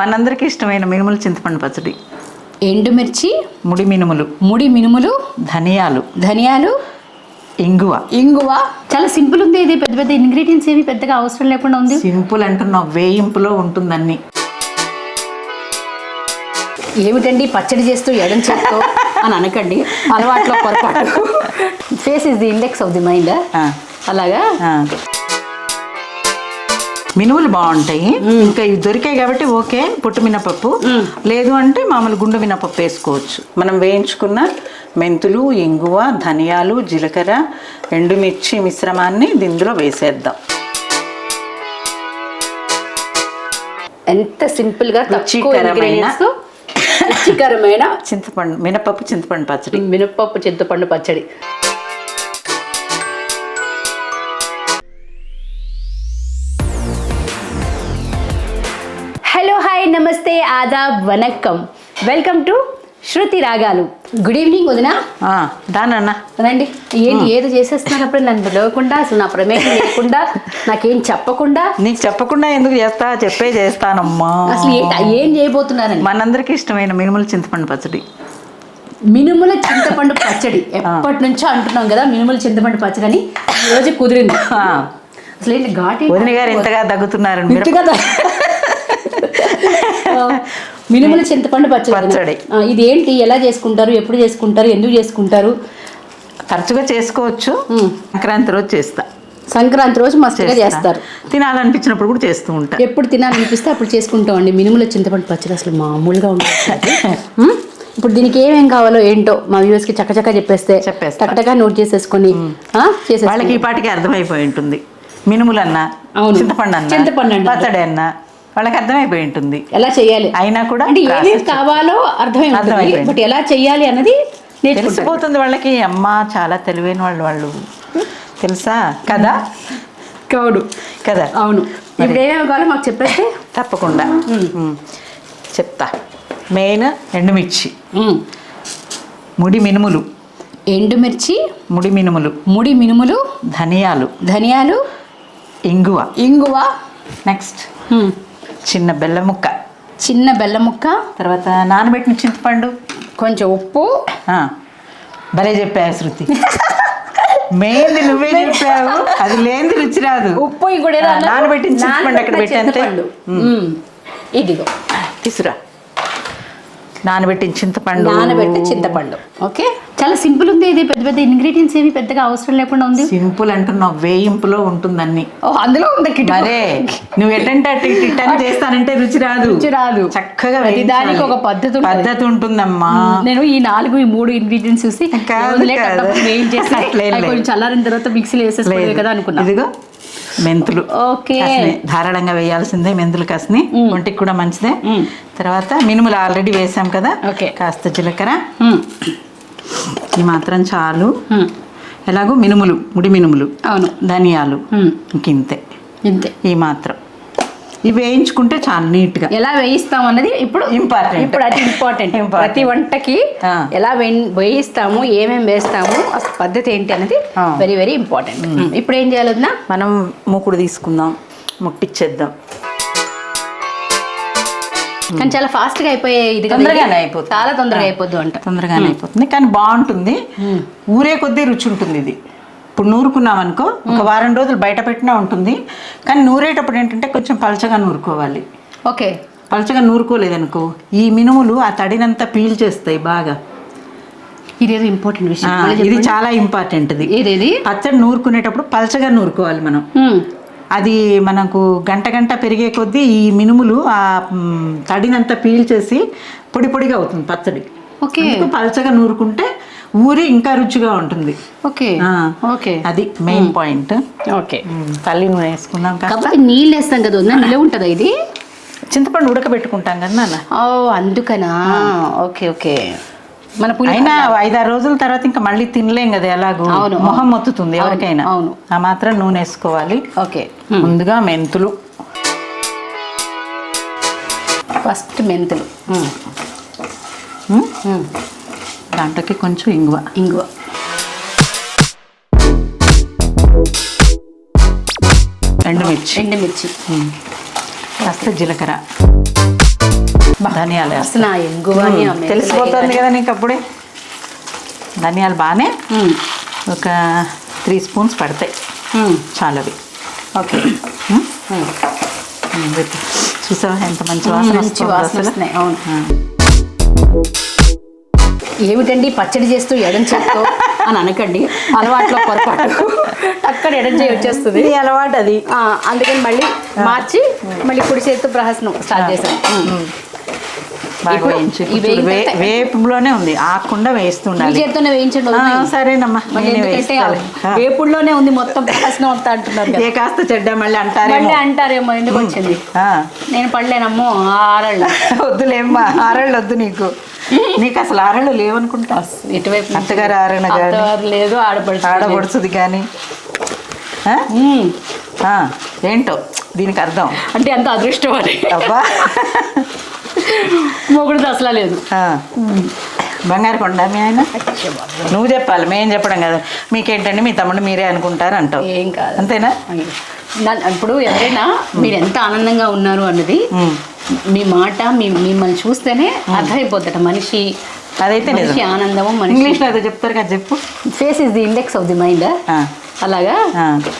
మనందరికీ ఇష్టమైన మినుములు చింతపండు పచ్చడి. ఎండుమిర్చి ముడి మినుములు. ముడి మినుములు ధనియాలు. ధనియాలు ఇంగువ. ఇంగువ. చాలా సింపుల్ ఉంది ఇది పెద్ద పెద్ద ఇంగ్రీడియంట్స్ ఏమి పెద్దగా అవసరం లేకుండా ఉంది. సింపుల్ అంటున్నావు వేయింపులో ఉంటుందన్నీ ఏమిటండి పచ్చడి చేస్తూ ఎడం చేస్తూ అని అనకండి అలవాట్లో పొరపాటు. Face is the index of the mind అలాగా? ఆ. మినుములు బాగుంటాయి ఇంకా ఇవి దొరికాయి కాబట్టి ఓకే పుట్టు మినపప్పు. లేదు అంటే మామూలు గుండు మినపప్పు వేసుకోవచ్చు. మనం వేయించుకున్న మెంతులు ఇంగువ ధనియాలు జీలకర్ర ఎండుమిర్చి మిశ్రమాన్ని ఇందులో వేసేద్దాం. ఎంత సింపుల్గా తక్కువ రుచికరమైన- రుచికరమైన చింతపండు మినపప్పు చింతపండు పచ్చడి. మినపప్పు చింతపండు పచ్చడి. ఆదాబ్ vanakkam. Welcome to Shruti Ragalu. Good evening వదిన. దానన్నా. రండి. ఏంటి ఏదో చేసేస్తున్నారు అప్పుడు? నన్ను పిలవకుండా అసలు నా ప్రమేయం లేకుండా నాకేం చెప్పకుండా? నీకు చెప్పకుండా ఎందుకు చేస్తా? చెప్పే చేస్తానమ్మా. అసలు ఏం చేయబోతున్నారండి మనందరికీ ఇష్టమైన మినుములు చింతపండు పచ్చడి. మినుముల చింతపండు పచ్చడి. ఎప్పటి నుంచో అంటున్నాం కదా మినుముల చింతపండు పచ్చడి అని. రోజు కుదిరింది. అసలు ఏంటి ఘాటి వదిన గారు ఇంతగా దగ్గుతున్నారు మినుముల చింతపండు పచ్చడి. ఇది ఏంటి ఎలా చేసుకుంటారు? ఎప్పుడు చేసుకుంటారు? ఎందుకు చేసుకుంటారు? తరచుగా చేసుకోవచ్చు. సంక్రాంతి రోజు చేస్తా. సంక్రాంతి రోజు మస్తుగా చేస్తా. చేస్తారు. తినాలనిపించినప్పుడు కూడా చేస్తూ ఉంటా. ఎప్పుడు తినాలనిపిస్తే అప్పుడు చేసుకుంటామండి. మినుముల చింతపండు పచ్చడి అసలు మామూలుగా ఉంటుంది ఇప్పుడు దీనికి ఏమేం కావాలో ఏంటో మా వ్యూవర్స్కి చక్కచక్క చెప్పేస్తే. టకటకా నోట్ చేసేసుకొని. వాళ్ళకి ఈ పాటికి అర్థమైపోయి ఉంటుంది. మినుములన్నా అవును. చింతపండు అన్న చింతపండు అన్న. పచ్చడి అన్న వాళ్ళకి అర్థమైపోయి ఉంటుంది. ఎలా చేయాలి? అయినా కూడా అంటే ఏమేమి కావాలో అర్థమై ఉంటుంది అర్థమైపోయింది. బట్ ఎలా చేయాలి అన్నది తెలిసిపోతుంది వాళ్ళకి అమ్మ చాలా తెలివైన వాళ్ళు వాళ్ళు తెలుసా? కదా? కౌడు కదా? అవును. ఇప్పుడు ఏమేమి కావాలో మాకు చెప్పేస్తే? తప్పకుండా. చెప్తా. మెయిన్ ఎండుమిర్చి. ముడి మినుములు. ఎండుమిర్చి ముడి మినుములు. ముడి మినుములు ధనియాలు. ధనియాలు ఇంగువ. ఇంగువ. నెక్స్ట్. చిన్న బెల్లం ముక్క చిన్న బెల్లం ముక్క తర్వాత నానబెట్టిన చింతపండు. కొంచెం ఉప్పు. భలే చెప్పావు శృతి. మెయిన్ నువ్వే చెప్పావు. అది లేనిది రుచి రాదు. ఉప్పు అన్నారు? నానబెట్టిన చింతపండు అక్కడ. ఉమ్, ఇదిగో. తీసురా. నానబెట్టిన చింతపండు. నానబెట్టి చింతపండు. ఓకే? చాలా సింపుల్ ఉంది. ఇది పెద్ద పెద్ద ఇంగ్రీడియంట్స్ ఏమి పెద్దగా అవసరం లేకుండా ఉంది. సింపుల్ అంటున్నావు. వేయింపులో ఉంటుందన్నీ. ఓ అందులో ఉంది కిటుకు. మరే నువ్వు ఎటంటే అటు ఇటు ఇటు అని చేస్తానంటే రుచి రాదు. రుచి రాదు. చక్కగా. దానికి ఒక పద్ధతి ఉంటుంది. పద్ధతి ఉంటుందమ్మా. నేను ఈ నాలుగు ఈ మూడు ఇంగ్రీడియంట్స్ చూసి లేదు. కొంచెం చల్లారిన తర్వాత మిక్సీలో వేసేసుకోలేదు లేదు. కదా అనుకున్నా. ఇదిగో మెంతులు. ఓకే. ధారాళంగా వేయాల్సిందే మెంతులు కాసినాయి ఒంటికి కూడా మంచిదే. తర్వాత మినుములు ఆల్రెడీ వేసాం కదా. కాస్త జీలకర్ర. ఈ మాత్రం చాలు. ఎలాగో మినుములు ముడి మినుములు అవును. ధనియాలు. ఇంకింతే ఇంతే. ఈ మాత్రం. ఇవి వేయించుకుంటే చాలు నీట్గా. ఎలా వేయిస్తాం అన్నది ఇప్పుడు Important. ఇప్పుడు అది ఇంపార్టెంట్. ప్రతి వంటకి. ఎలా వేయిస్తాము ఏమేమి వేస్తాము అసలు పద్ధతి ఏంటి అనేది. వెరీ వెరీ ఇంపార్టెంట్ ఇప్పుడు ఏం చేయాలి వదినా? మనం మూకుడు తీసుకుందాం ముట్టిచ్చేద్దాం. కానీ చాలా ఫాస్ట్గా అయిపోయే ఇది తొందరగానే. అయిపోతుంది. చాలా తొందరగా అయిపోద్దు అంట తొందరగానే అయిపోతుంది. కానీ బాగుంటుంది. ఊరే కొద్దీ రుచి ఉంటుంది ఇది. ఇప్పుడు నూరుకున్నాం అనుకో ఒక వారం రోజులు బయట పెట్టినా ఉంటుంది. కానీ నూరేటప్పుడు ఏంటంటే కొంచెం పలచగా నూరుకోవాలి. ఓకే. పలచగా నూరుకోలేదనుకో ఈ మినుములు ఆ తడినంతా పీల్ చేస్తాయి బాగా. ఇదేదో ఇంపార్టెంట్ విషయం. ఇది. చాలా ఇంపార్టెంట్ ఇది పచ్చడి నూరుకునేటప్పుడు పలచగా నూరుకోవాలి మనం. అది మనకు గంట గంట పెరిగే కొద్దీ ఈ మినుములు ఆ తడినంతా పీల్చేసి పొడి పొడిగా అవుతుంది పచ్చడి. ఓకే. పలచగా నూరుకుంటే ఊరి ఇంకా రుచిగా ఉంటుంది. ఓకే. ఓకే. అది మెయిన్ పాయింట్. ఓకే. తల్లి నూనె వేసుకున్నాం కాకపోతే నీళ్ళు వేస్తాం కదా వదినా నిలవ ఉంటుందా ఇది? చింతపండు ఉడకబెట్టుకుంటాం కదా నాన్న. ఓ అందుకనా? Okay okay. మన అయినా ఐదారు రోజుల తర్వాత ఇంకా మళ్ళీ తినలేం కదా ఎలాగో. అవును, మొహం మొత్తుతుంది ఎవరికైనా. అవును. ఆ మాత్రం నూనె వేసుకోవాలి. ఓకే. ముందుగా మెంతులు. ఫస్ట్ మెంతులు. దాంట్లోకి కొంచెం ఇంగువ. ఇంగువ. ఎండుమిర్చి ఎండుమిర్చి కాస్త జీలకర్ర. ధనియాలు. అసలు నా ఎంగువని ఉమ్, తెలిసిపోతుంది కదా నీకు అప్పుడే? ధనియాలు బాగానే ఒక త్రీ స్పూన్స్ పడతాయి. చాలవి. ఓకే. చూసావా ఎంత మంచి వాసన మంచి వస్తుందో వాసన అసలు? వస్తున్నాయి. అవును. ఏమిటండి పచ్చడి చేస్తూ ఎడం చేత్తో అని అనకండి. అలవాట్లో పొరపాటు. అక్కడ ఎడం చేయి వచ్చేస్తుంది. అలవాటు అది. అందుకని మళ్ళీ మార్చి మళ్ళీ కుడి చేతితో ప్రహసనం స్టార్ట్ చేశాను. బాగా వేయించు. వే- వేపులోనే ఉంది. ఆకుండా వేస్తుండాలి. చేత్తోనే వేయించండి ఆ. సరేనమ్మా మళ్ళీ నేనే ఎందుకంటే వేస్తాలే. ఆ. వేపుడులోనే ఉంది మొత్తం ప్రహసనం అంతా అంటున్నారు కదా. ఏ కాస్త చెడ్డ మళ్ళీ అంటారేమో. మళ్ళీ అంటారేమో ఎందుకు వచ్చింది? ఆ. నేను పడలేనమ్మో ఆరళ్ళు. వద్దులేమ్మా ఆరళ్ళు వద్దు నీకు. నీకు అసలు ఆరళ్ళు లేవనుకుంటా. ఇటువైపు నుంచి. అత్తగారు ఆరణ అత్తగారు లేదు ఆడపడుచు లేదు. ఆడపడుచుది కానీ. ఆ? ఉమ్. ఆ, ఏంటో దీనికి అర్థం. అంటే అంత అదృష్టం అని అబ్బా. మొగుడు అసలు లేదు. బంగారు కొండ మీ ఆయన? నువ్వు చెప్పాలి మేం చెప్పడం కదా. మీకేంటండి మీ తమ్ముడు మీరే అనుకుంటారు అంటావు. ఏం కాదు. అంతేనా? ఇప్పుడు ఎవరైనా మీరు ఎంత ఆనందంగా ఉన్నారు అన్నది. మీ మాట మీ మిమ్మల్ని చూస్తేనే అర్థమైపోద్దట మనిషి అదైతే మనిషి ఆనందము మనిషి ఇంగ్లీష్లో ఏదో చెప్తారు కదా చెప్పు. Face is the index of the mind. అలాగా.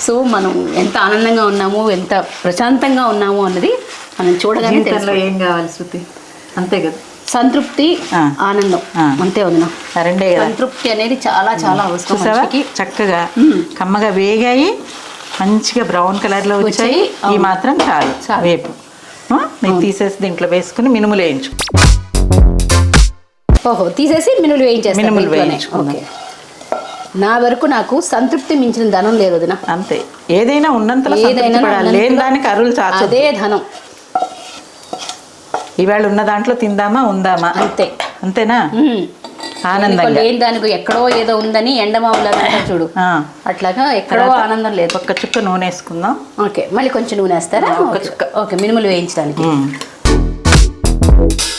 సో మనం ఎంత ఆనందంగా ఉన్నాము ఎంత ప్రశాంతంగా ఉన్నాము అన్నది మనం చూడగానే తెలుస్తుంది. ఏం కావాలి శృతి? అంతే కదా. సంతృప్తి. ఆనందం. అంతే వదిన. ఆ రెండే సంతృప్తి అనేది చాలా చాలా అవసరం చక్కగా మ్మ్. కమ్మగా వేగాయి మంచిగా బ్రౌన్ కలర్లో వచ్చాయి. ఈ. మాత్రం చాలు. వేపు. ఇది తీసేసి దీంట్లో వేసుకుని మినుములు వేయించు. ఓహో తీసేసి మినుములు వేయించేస్తాం మినుములు. ఓకే. నా వరకు నాకు సంతృప్తి మించిన ధనం లేదు వదిన. అంతే. ఏదైనా ఉన్నంతలో ఏదైనా. లేని దానికి అరువులు అదే ధనం. ఇవాళ ఉన్న దాంట్లో తిందామా ఉందామా? అంతే. అంతేనా. ఆనందంగా. ఎందుకో లేని దానికి ఎక్కడో ఏదో ఉందని ఎండమావులాగా చూడు. అట్లాగా ఎక్కడో ఆనందం లేదు. ఒక్క చుక్క నూనె వేసుకుందాం. ఓకే మళ్ళీ కొంచెం నూనె వేస్తారా? ఓకే. చుక్క. ఓకే మినుములు వేయించడానికి.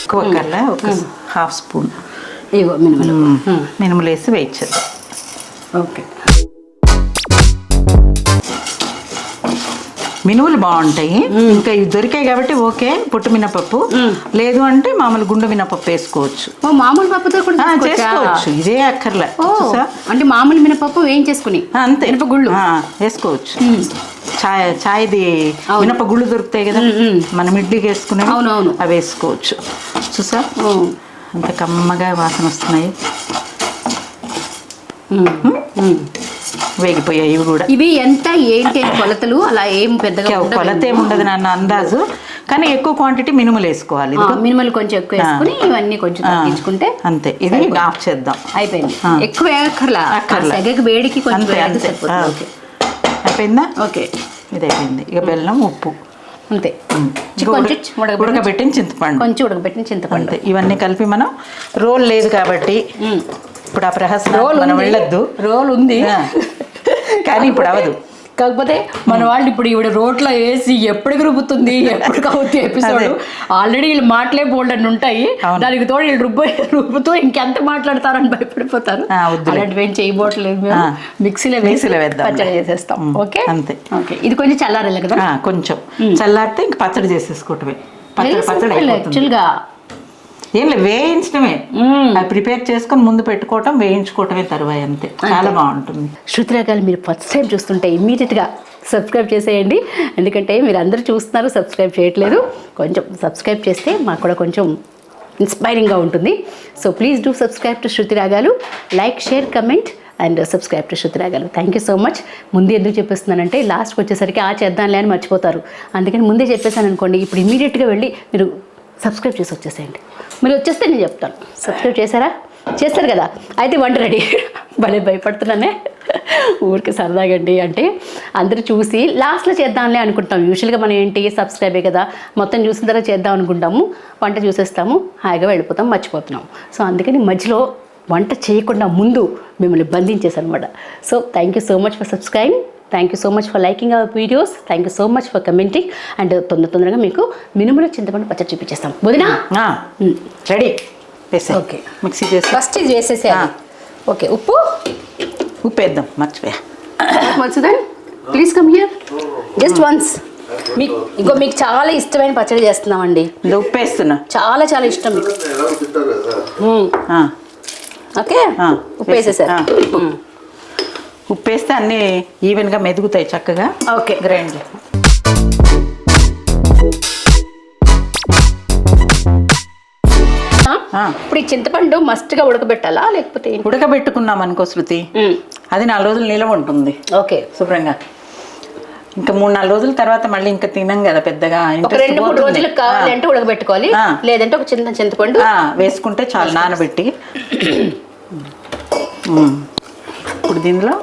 ఎక్కువ కల్లా ఒక హాఫ్ స్పూన్. ఇగో మినుములు. మినుములు వేసి వేయించదు ఓకే. మినువులు బాగుంటాయి. ఇంకా ఇవి దొరికాయి కాబట్టి ఓకే పుట్టు మినపప్పు. లేదు అంటే మామూలు గుండు మినపప్పు వేసుకోవచ్చు. ఓ మామూలు పప్పుతో కూడా చేసుకోవచ్చా? ఇదే అక్కర్లే. అంటే మామూలు మినపప్పు వేయించేసుకుని ఆ, అంతే. మినపగుళ్ళు వేసుకోవచ్చు. చాయ్ చాయ్ది అవును. మినప గుళ్ళు దొరుకుతాయి కదా. మనం ఇడ్లీకి వేసుకునే అవునవును. అవి వేసుకోవచ్చు. చూసా. అంత కమ్మగా వాసన వస్తున్నాయి. వేగిపోయాయి ఇవి కూడా. ఇవి ఎంత ఏంటి కొలతలు అలా ఏం పెద్దగా. కొలత ఏముండదు నాన్న అందాజు. కానీ ఎక్కువ క్వాంటిటీ మినుములు వేసుకోవాలి. మినుములు కొంచెం ఎక్కువ వేసుకుని ఇవన్నీ కొంచెం తగ్గించుకుంటే అంతే. ఇది ఆఫ్ చేద్దాం. అయిపోయింది. ఎక్కువ వేయక్కర్లా. సెగకి వేడికి కొంచెం అయిపోయిందా? ఓకే. ఇది అయిపోయింది. ఇక బెల్లం ఉప్పు. అంతే. ఉడకబెట్టిన చింతపండు. కొంచెం ఉడకబెట్టిన చింతపండు. ఇవన్నీ కలిపి మనం రోల్ లేదు కాబట్టి. ఇప్పుడు ఆ ప్రహసనం రోల్ మనం. వెళ్ళొద్దు రోల్ ఉంది. కానీ ఇప్పుడు అవదు కాకపోతే మన వాళ్ళు ఇప్పుడు ఈవిడ రోట్లో వేసి ఎప్పటికి రుబ్బుతుంది ఎప్పటికి అవుతుంది ఎపిసోడ్. ఆల్రెడీ వీళ్ళు మాటలే బోల్డ్ అని ఉంటాయి. దానికి తోడు వీళ్ళు రుబ్బ రుబ్బుతూ ఇంకెంత మాట్లాడతారని భయపడిపోతారు. అలాంటివి ఏం చేయబోట్లేదు. మిక్సీలో మిక్సీలో వేద్దాం. పచ్చడి చేసేస్తాం ఓకే అంతే. ఓకే ఇది కొంచెం చల్లారాలి కదా కొంచెం చల్లారితే ఇంక పచ్చడి చేసేసుకోవటమే పచ్చడి పచ్చడి యాక్చువల్గా ఏం లేదు వేయించడమే అది ప్రిపేర్ చేసుకొని ముందు పెట్టుకోవటం వేయించుకోవటమే తరువాయి అంతే. చాలా బాగుంటుంది. శృతి రకాలు మీరు ఫస్ట్ టైం చూస్తుంటే ఇమ్మీడియట్గా సబ్స్క్రైబ్ చేసేయండి. ఎందుకంటే మీరు అందరూ చూస్తున్నారు సబ్స్క్రైబ్ చేయట్లేదు. కొంచెం సబ్స్క్రైబ్ చేస్తే మాకు కూడా కొంచెం ఇన్స్పైరింగ్గా ఉంటుంది. So please do subscribe to Shruti Ragalu like share comment and subscribe to Shruti Ragalu thank you so much ముందు ఎందుకు చెప్పేస్తున్నానంటే లాస్ట్కి వచ్చేసరికి ఆ చేద్దాంలే అని మర్చిపోతారు. అందుకని ముందే చెప్పేశాను అనుకోండి ఇప్పుడు ఇమీడియట్గా వెళ్ళి మీరు సబ్స్క్రైబ్ చేసి వచ్చేసేయండి. మీరు వచ్చేస్తే నేను చెప్తాను. సబ్స్క్రైబ్ చేశారా? చేస్తారు కదా. అయితే వంట రెడీ. భలే భయపడుతున్నానే. ఊరికి సరదాగండి. అంటే అందరూ చూసి లాస్ట్లో చేద్దాంలే అనుకుంటాం. యూజువల్గా మనం ఏంటి? సబ్స్క్రైబే కదా. మొత్తం చూసిన తర్వాత చేద్దాం అనుకుంటాము. వంట చూసేస్తాము. హాయిగా వెళ్ళిపోతాం. మర్చిపోతున్నాం. సో అందుకని మధ్యలో వంట చేయకుండా ముందు మిమ్మల్ని బంధించేసాను అనమాట so thank you so much for subscribe thank you so much for liking our videos thank you so much for commenting and తొందర తొందరగా మీకు మినుముల చింతపండు పచ్చడి చూపించేస్తాం. వదినా? రెడీ. వేసే ఓకే. మిక్సీ చేసి. ఫస్ట్ ఇది ఓకే ఉప్పు ఉప్పు? వేద్దాం మర్చిపోయా. Madhusudan please come here just once మీకు ఇంకో మీకు చాలా ఇష్టమైన పచ్చడి చేస్తున్నామండి. ఇది ఉప్పేస్తున్నా. చాలా చాలా ఇష్టం మీకు. ఓకే ఉప్పు వేసేసారు ఆ. మ్మ్. ఉప్పేస్తే అన్నీ ఈవెన్గా మెదుగుతాయి చక్కగా ఓకే గ్రైండ్. ఇప్పుడు ఈ చింతపండు మస్ట్గా ఉడకబెట్టాలా లేకపోతే? ఉడకబెట్టుకున్నాం అనుకో శృతి. అది నాలుగు రోజులు నిలవ ఉంటుంది ఓకే శుభ్రంగా ఇంకా మూడు నాలుగు రోజుల తర్వాత మళ్ళీ ఇంకా తినం కదా పెద్దగా రెండు మూడు పోతుంది. రోజులకు కావాలి అంటే ఉడకబెట్టుకోవాలి. లేదంటే ఒక చిన్న చింతపండు వేసుకుంటే చాలు నానబెట్టి. ఇప్పుడు దీనిలో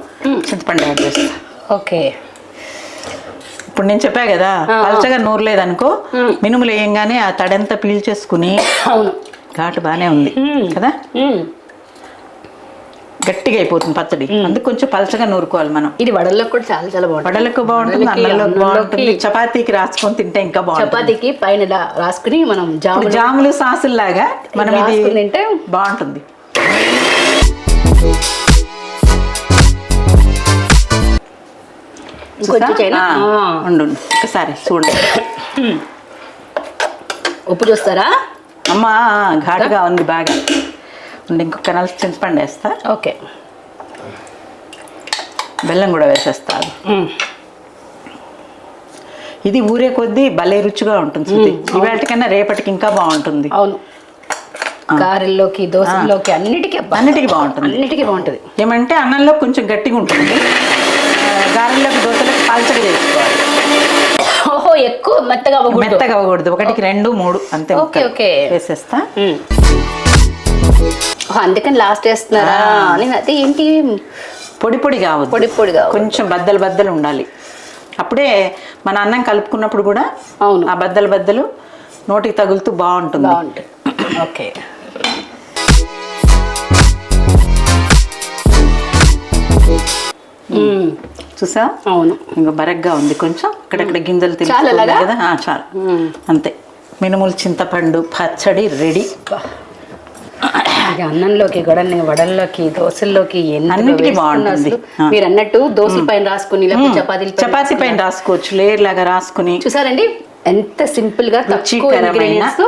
చింతపండు యాడ్ చేస్తా. ఓకే. ఇప్పుడు నేను చెప్పా కదా పలచగా నూరు లేదనుకో మినుములు వేయంగానే ఆ తడంతా పీల్చేసుకుని ఘాటు బాగానే ఉంది. కదా. గట్టిగా అయిపోతుంది పచ్చడి. అందుకు కొంచెం పలచగా నూరుకోవాలి మనం. ఇది వడల్లో కూడా చాలా చాలా బాగుంటుంది. వడలకు బాగుంటుంది అన్నంలో అన్నంలోకి, బాగుంటుంది. చపాతీకి రాసుకొని తింటే ఇంకా బాగుంటుంది. చపాతీకి పైన రాసుకుని మనం జాము ఇప్పుడు జాములు సాసులు లాగా మనం ఇది తింటే బాగుంటుంది. ఉండు. ఒకసారి చూడండి ఉప్పు చూస్తారా? అమ్మా ఘాటుగా ఉంది బాగా. ఉండి ఇంకొక నలుసు చింతపండు వేస్తా. ఓకే. బెల్లం కూడా వేసేస్తా. ఇది ఊరే కొద్దీ భలే రుచిగా ఉంటుంది ఇవాటికన్నా రేపటికి ఇంకా బాగుంటుంది. అవును. గారెల్లోకి దోశల్లోకి అన్నిటికీ. అన్నిటికీ బాగుంటుంది. అన్నిటికీ బాగుంటుంది. ఏమంటే అన్నంలో కొంచెం గట్టిగా ఉంటుంది ఆ, గారెలకు దోశలకు పల్చగా చేసుకోవాలి ఓహో ఎక్కువ మెత్తగా అవ్వకూడదు. మెత్తగా అవ్వకూడదు. ఒకటికి రెండు మూడు అంతే ఓకే. ఓకే. వేసేస్తా. అందుకని లాస్ట్ వేస్తున్నారా నేను అదే ఏంటి? పొడి పొడి కావద్దు. పొడి పొడిగా. కొంచెం బద్దలు బద్దలు ఉండాలి. అప్పుడే మన అన్నం కలుపుకున్నప్పుడు కూడా అవును. ఆ బద్దలు బద్దలు నోటికి తగులుతూ బాగుంటుంది. బాగుంటుంది. ఓకే. చూసా అవును. ఇంకా బరగ్గా ఉంది కొంచెం. అక్కడక్కడ గింజలు తెలుస్తుంది? కదా? చాలు. అంతే. మినుములు చింతపండు పచ్చడి రెడీ. అన్నంలోకి గొడల్ని వడల్లోకి దోశల్లోకి అన్నిటికీ బాగుంటుంది. మీరు అన్నట్టు దోశల పైన రాసుకుని పైన చపాతీ పైన రాసుకోవచ్చు. లేయర్ లాగా రాసుకుని. చూసారండి? ఎంత సింపుల్గా తక్కువ రుచికరమైన-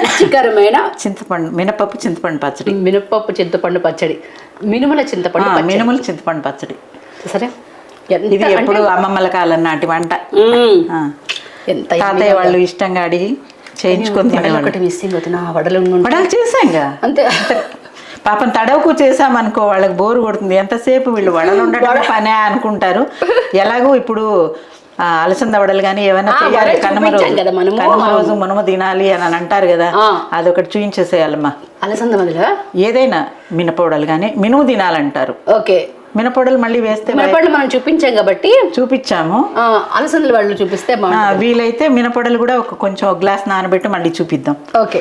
రుచికరమైన చింతపండు మినపప్పు చింతపండు పచ్చడి. మినపప్పు చింతపండు పచ్చడి. మినుముల చింతపండు మినుములు చింతపండు పచ్చడి. ఎంత ఇది ఎప్పుడు అమ్మమ్మల కాలం నాటి వంట. ఎంత తాతయ్య వాళ్ళు ఇష్టంగా అడిగి చేయించుకొని వడలు తినేవాళ్ళు. ఒకటి మిస్సింగ్ అవుతున్నా ఆ వడలు ఉండి- వడలు చేసాంగా అంతే. పాపం తడవకు చేసామనుకో వాళ్ళకి బోరు కొడుతుంది. ఎంతసేపు వీళ్ళు వడలు ఉండడం పనే అనుకుంటారు. ఎలాగో ఇప్పుడు అలసంద వడలు కానీ ఏమైనా చేయాలి. వడలు కనుమ రోజు. మనము. కనుమ రోజు మనము తినాలి అని అని అంటారు కదా. అదొకటి చూపించేసేయాలమ్మా. అలసంద ఏదైనా మినపొడలు కానీ మినుము తినాలంటారు. ఓకే. మినపొడలు మళ్ళీ వేస్తే మినపళ్ళు మనం చూపించాం కాబట్టి చూపించాము. అలసందల వాళ్ళు చూపిస్తే వీలైతే మినపొడలు కూడా ఒక కొంచెం గ్లాస్ నానబెట్టి మళ్ళీ చూపిద్దాం. ఓకే?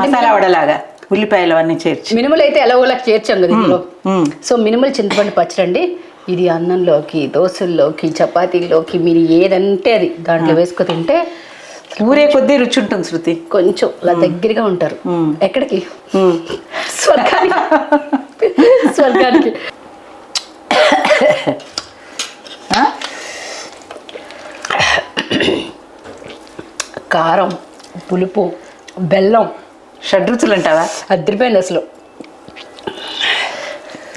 మసాలా వడలాగా ఉల్లిపాయలు అవన్నీ చేర్చి. మినుములు అయితే ఎలాగోలా చేర్చాం కదా ఇందులో. సో మినుములు చింతపండు పచ్చడండి. ఇది అన్నంలోకి దోశల్లోకి చపాతీల్లోకి మీరు ఏదంటే అది దాంట్లో వేసుకు తింటే ఊరే కొద్దీ రుచి ఉంటుంది శృతి. కొంచెం అలా దగ్గరగా ఉంటారు. ఎక్కడికి? స్వర్గానికి. స్వర్గానికి? కారం పులుపు బెల్లం. షడ్రుచులు అంటావా? అదిరిపోయింది అసలు.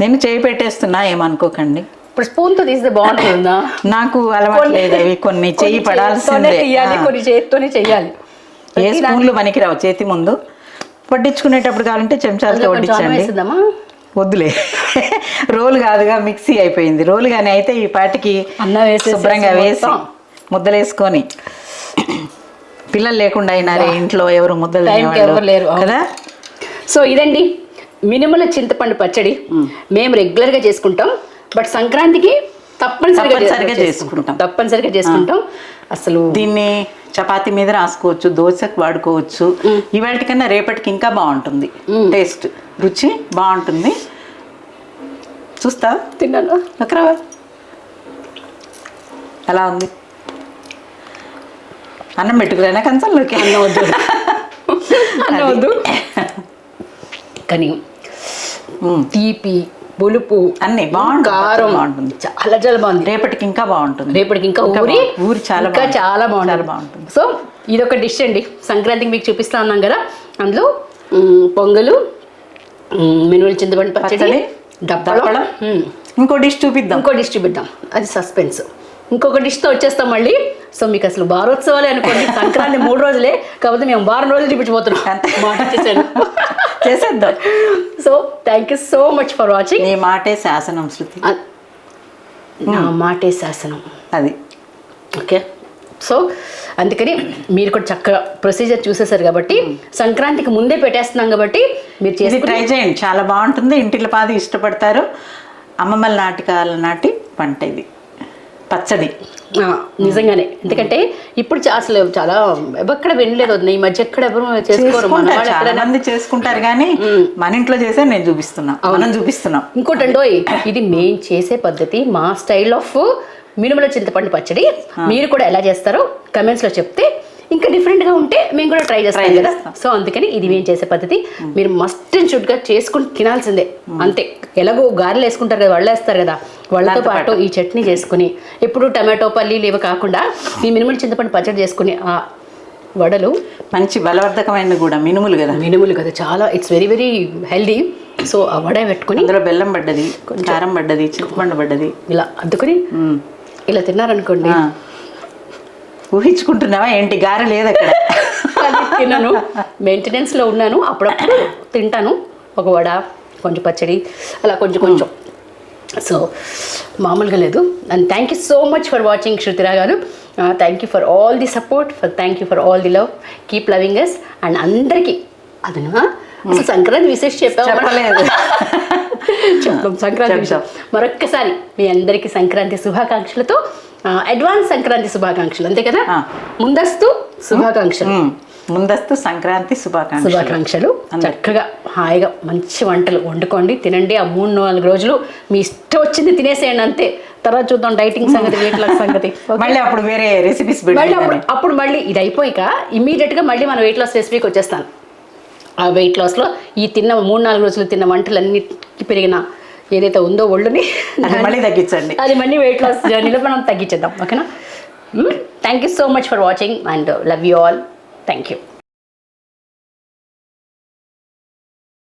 నేను చేయి పెట్టేస్తున్నా ఏమనుకోకండి. ఇప్పుడు స్పూన్తో తీస్తే బాగుంటుందా? నాకు అలవాటు లేదు అవి కొన్ని చెయ్యి పడాల్సిందే. కొన్ని చేత్తోనే చెయ్యాలి. ఏ స్పూన్లు పనికిరావు? చేతి ముందు. వడ్డించుకునేటప్పుడు కావాలంటే చెంచాలతో వడ్డించండి. వద్దులే రోలు కాదుగా మిక్సీ అయిపోయింది రోలు కానీ అయితే ఈ పాటికి అన్నం వేసేసేసి శుభ్రంగా వేసి. ముద్దలేసుకొని పిల్లలు లేకుండా అయినారే ఇంట్లో ఎవరు ముద్దలు లేరు. కదా సో ఇదండి మినుముల చింతపండు పచ్చడి మేము రెగ్యులర్గా చేసుకుంటాం బట్ సంక్రాంతికి తప్పనిసరిగా. చేసుకుంటాం. తప్పనిసరిగా చేసుకుంటాం అసలు దీన్ని చపాతీ మీద రాసుకోవచ్చు దోశకు వాడుకోవచ్చు. ఇవాటికన్నా రేపటికి ఇంకా బాగుంటుంది. టేస్ట్ రుచి బాగుంటుంది. చూస్తా తిన్నాను. ఒకరావా ఎలా ఉంది? అన్నం పెట్టుకురానా కంచంలోకి? అన్నం వద్దు. అన్నం వద్దు. కానీ. తీపి పులుపు అన్నీ బాగుంటుంది, కారం బాగుంటుంది. చాలా చాలా బాగుంది రేపటికి ఇంకా బాగుంటుంది రేపటికి ఇంకా ఊరి. ఊరి చాలా ఇంకా. చాలా బాగుంటుంది బాగుంటుంది. సో ఇది ఒక డిష్ అండి సంక్రాంతికి మీకు చూపిస్తా ఉన్నాం కదా అందులో పొంగలు మ్, మినుముల చింతపండు పచ్చడి. మ్, ఇంకో డిష్ చూపిద్దాం ఇంకో డిష్ చూపిద్దాం అది సస్పెన్స్ ఇంకొక డిష్తో వచ్చేస్తాం మళ్ళీ సో మీకు అసలు వారోత్సవాలే అనుకోండి. సంక్రాంతి మూడు రోజులే కాకపోతే మేము వారం రోజులు చూపించబోతున్నాం. అంతే. మాట చేసేద్దాం. So thank you so much for watching నీ మాటే శాసనం శృతి. నా మాటే శాసనం. అది. ఓకే? సో అందుకని మీరు కూడా చక్కగా ప్రొసీజర్ చూసేసారు కాబట్టి సంక్రాంతికి ముందే పెట్టేస్తున్నాం కాబట్టి మీరు చేసుకుని ట్రై చేయండి. చాలా బాగుంటుంది. ఇంటిలో పాది ఇష్టపడతారు. అమ్మమ్మల నాటకాల నాటి వంట ఇది. పచ్చడి ఆ, నిజంగానే. ఎందుకంటే ఇప్పుడు అసలు చాలా ఎక్కడ వినలేదు. ఈ మధ్య ఎక్కడ ఎవరు చేసుకోరు. చేసుకుంటారు కానీ మన ఇంట్లో చేసే నేను చూపిస్తున్నా. మనం చూపిస్తున్నాం. ఇంకోటి అండోయ్ ఇది మేము చేసే పద్ధతి మా స్టైల్ ఆఫ్ మినుముల చింతపండు పచ్చడి. మీరు కూడా ఎలా చేస్తారో కమెంట్స్లో చెప్తే ఇంకా డిఫరెంట్గా ఉంటే మేము కూడా ట్రై చేస్తాం కదా. సో అందుకని ఇది మేము చేసే పద్ధతి. మీరు మస్ట్ అండ్ షుడ్గా చేసుకుని తినాల్సిందే. అంతే. ఎలాగో గారెలు వేసుకుంటారు కదా వాళ్ళు వేస్తారు కదా. వాళ్ళతో పాటు ఈ చట్నీ చేసుకుని ఎప్పుడు టమాటో పల్లీలు ఇవి కాకుండా ఈ మినుముల చింతపండు పచ్చడి చేసుకుని ఆ వడలు. మంచి బలవర్ధకమైనది కూడా మినుములు కదా. మినుములు కదా చాలా. It's very very healthy so ఆ వడ పెట్టుకుని అందులో బెల్లం పడ్డది కారం పడ్డది చింతపండు పడ్డది. ఇలా అద్దుకుని మ్మ్. ఇలా తిన్నారనుకోండి. ఊహించుకుంటున్నావా? ఏంటి గారె లేదు అక్కడ తిన్నాను మెయింటెనెన్స్లో ఉన్నాను. అప్పుడప్పుడు తింటాను. ఒక వడ కొంచెం పచ్చడి అలా కొంచెం కొంచెం. సో మామూలుగా లేదు. And thank you so much for watching శృతిరా గారు thank you for all the support for thank you for all the love keep loving us and అందరికీ అదనా అసలు సంక్రాంతి విశేష చెప్పాము చెప్పలేదు. చెప్తాం సంక్రాంతి మరొక్కసారి మీ అందరికీ సంక్రాంతి శుభాకాంక్షలతో అడ్వాన్స్ సంక్రాంతి శుభాకాంక్షలు అంతే కదా. ముందస్తు శుభాకాంక్షలు. ముందస్తు సంక్రాంతి శుభాకాంక్షలు. శుభాకాంక్షలు. చక్కగా హాయిగా మంచి వంటలు వండుకోండి తినండి. ఆ మూడు నాలుగు రోజులు మీ ఇష్టం వచ్చింది తినేసేయండి అంతే. తర్వాత చూద్దాం డైటింగ్ సంగతి వెయిట్ లాస్ సంగతి? మళ్ళీ అప్పుడు వేరే రెసిపీస్ మళ్ళీ అప్పుడు మళ్ళీ ఇది అయిపోయాక ఇమీడియట్గా మళ్ళీ మన వెయిట్ లాస్ రెసిపీకి వచ్చేస్తాను. ఆ వెయిట్ లాస్లో ఈ తిన్న మూడు నాలుగు రోజులు తిన్న వంటలన్నిటికీ పెరిగిన ఏదైతే ఉందో ఒళ్ళుని మళ్ళీ తగ్గించండి. అది మళ్ళీ వెయిట్ లాస్ జర్నీలో మనం తగ్గించేద్దాం ఓకేనా? Thank you so much for watching and love you all thank you